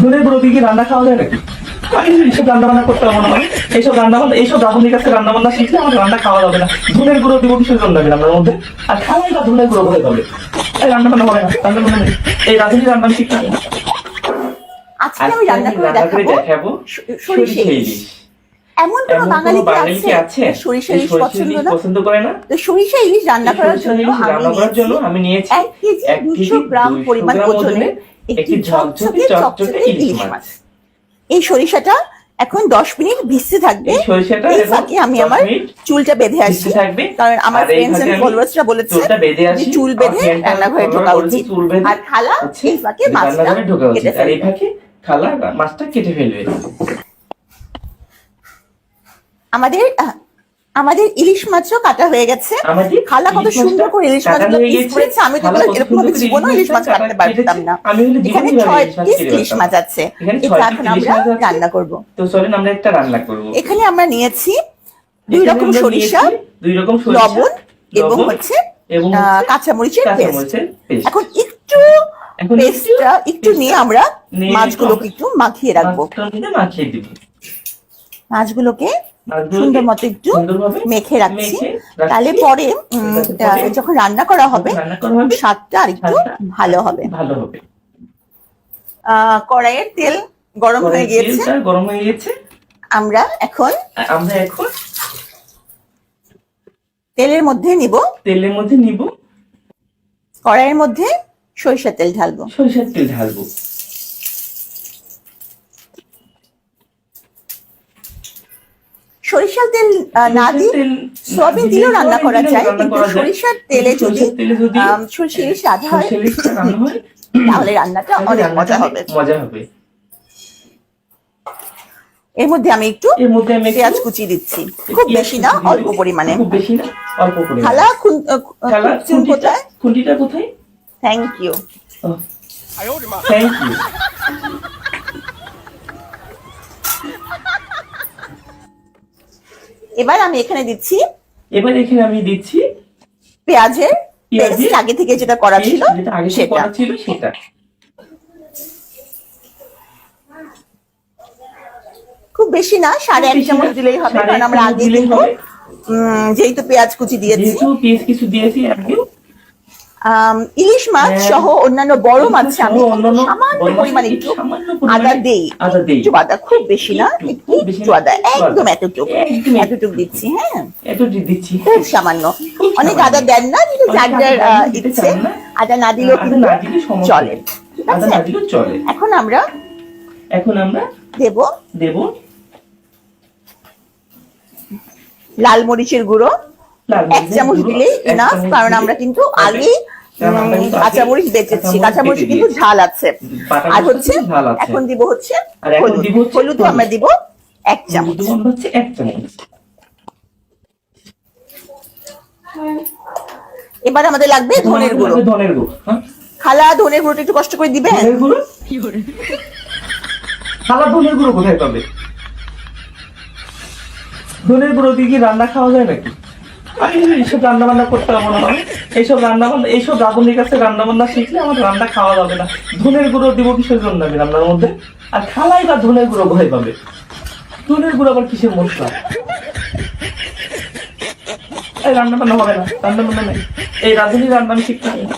ধনের দিয়ে কি রান্না খাওয়া যায় নাকি? এইসব রান্না বান্না করতে পারব না এইসব রান্না বান্না এইসব রাঁধুনির কাছে রান্না বান্না শিখলে আমার রান্না খাওয়া যাবে না। ধনের গুঁড়ো দিব কিসের জন্য আমি রান্নার মধ্যে? আর খাওয়াই বা ধনের গুঁড়ো যাবে এই রান্না বান্না হবে না রান্না বান্না এই রাঁধুনি রান্না শিখতে হবে না। আজকে আমি রান্না করে দেখাবো স- সরিষা ইলিশ এমন কোনো বাঙালি কি আছে সরিষা ইলিশ পছন্দ না? পছন্দ করে না? তো সরিষা ইলিশ রান্না করার জন্য রান্না করার জন্য আমি নিয়েছি এক কেজি এক কেজি দুশো গ্রাম পরিমাণ ওজনের একটি ঝকঝকে চকচকে ইলিশ মাছ। এই সরিষাটা এখন দশ মিনিট ভিজতে থাকবে। এই ফাঁকে আমি আমার চুলটা বেঁধে আসি থাকবে। কারণ আমার ফ্রেন্ডস এন্ড ফলোয়ার্সরা বলেছে চুলটা বেঁধে আসি। যে চুল বেঁধে রান্নাঘরে ঢোকা উচিত। আর খালা এই ফাঁকে মাছটা কেটে এই ফেলবে। খালা মাছটা কেটে ফেলবে। আমাদের আমাদের ইলিশ মাছও কাটা হয়ে গেছে। খালা কত সুন্দর করে ইলিশ মাছগুলো পিস করেছে। আমি তো এরকম ভাবে জীবনেও ইলিশ মাছ কাটতে পারতাম না। আমি হলে এখানে ছয় ইলিশ মাছ পিস ইলিশ মাছ আছে। এখানে এটা এখন আমরা। রান্না করব। তো চলেন আমরা একটা রান্না করব। এখানে আমরা নিয়েছি দুই রকম সরিষা দুই রকম সরিষা লবণ এবং হচ্ছে এবং আহ, কাঁচামরিচের পেস্ট। এখন একটু পেস্টটা একটু নিয়ে আমরা মাছগুলোকে একটু মাখিয়ে রাখব। মাখিয়ে দিব। মাছগুলোকে সুন্দর মতো একটু মেখে রাখছি। তাহলে পরে যখন রান্না করা হবে স্বাদটা আর একটু ভালো হবে। ভালো হবে। আহ, কড়াইয়ের তেল গরম হয়ে গিয়েছে। গরম হয়ে গেছে আমরা এখন আমরা এখন তেলের মধ্যে নিব। তেলের মধ্যে নিব। কড়াইয়ের মধ্যে সরিষার তেল ঢালবো। সরিষার তেল ঢালবো। সরিষার তেল না দিয়ে তেল সোয়াবিন দিলেও রান্না করা যায় কিন্তু সরিষার তেলে যদি সরিষা ইলিশ হয় তাহলে রান্নাটা অনেক মজা হবে। মজা হবে। এর মধ্যে আমি একটু এর মধ্যে আমি একটু পেঁয়াজ কুচি দিচ্ছি। খুব বেশি না অল্প। পরিমাণে। খুব বেশি না অল্প পরিমাণে। খালা খুন- আহ, আহ, খালা খুঁজছেন খুন্তিটা কোথায়? খুন্তিটা কোথায়? থ্যাংক ইউ থ্যাংক ইউ এবার আমি এখানে দিচ্ছি এবার এখানে আমি দিচ্ছি পেঁয়াজের পেস্ট আগে থেকে যেটা করা ছিল যেটা আগে থেকে সেটা। করা ছিল সেটা। খুব বেশি না সাড়ে এক চামচ দিলেই হবে কারণ আমরা আগে যেহেতু পেঁয়াজ কুচি দিয়েছি। যেহেতু পেঁয়াজ কিছু দিয়েছি আগে ইলিশ মাছ হ্যাঁ। সহ অন্যান্য বড় মাছে আমি সামান্য পরিমাণে একটু আদা দেই। একটু আদা খুব বেশি না একটু, আদা। একদম। এতটুকু এতটুকু দিচ্ছি হ্যাঁ। দিচ্ছি। খুব সামান্য। অনেক আদা দেন না কিন্তু যার ইচ্ছে। আদা না দিলেও কিন্তু চলে। ঠিক আছে? এখন আমরা এখন আমরা দেব দেব লাল মরিচের গুঁড়ো। এক চামচ গুঁড়ো, দিলেই এনাফ কারণ আমরা কিন্তু। আগেই কারণ আমরা কিন্তু আগে কাঁচামরিচ বেঁচেছি। কাঁচামরিচ কিন্তু ঝাল আছে। আর হচ্ছে এখন দিব হচ্ছে আর এখন হলুদ। আমরা দিব এক চামচ। হচ্ছে এক চামচ। এবার আমাদের লাগবে ধনের গুঁড়ো। ধনের গুঁড়ো হ্যাঁ? খালা ধনের গুঁড়োটা একটু কষ্ট করে দিবেন? ধনের গুঁড়ো? খালা ধনের গুঁড়ো কোথায় পাবে? ধনের গুঁড়ো দিয়ে কি রান্না খাওয়া যায় নাকি? এইসব রান্না বান্না করতে পারব না। এইসব রান্না বান্না এইসব রাবণের কাছে রান্না বান্না শিখলে আমার রান্না খাওয়া যাবে না। ধনের গুঁড়ো দিব কিসের জন্য আমি রান্নার মধ্যে? আর খালাই বা ধনের গুঁড়ো ভয় পাবে? ধনের গুঁড়ো আবার কিসের মশলা? এই রান্না বান্না হবে না রান্না বান্না নেই। এই রাঁধুনি রান্না আমি শিখতে পারি না।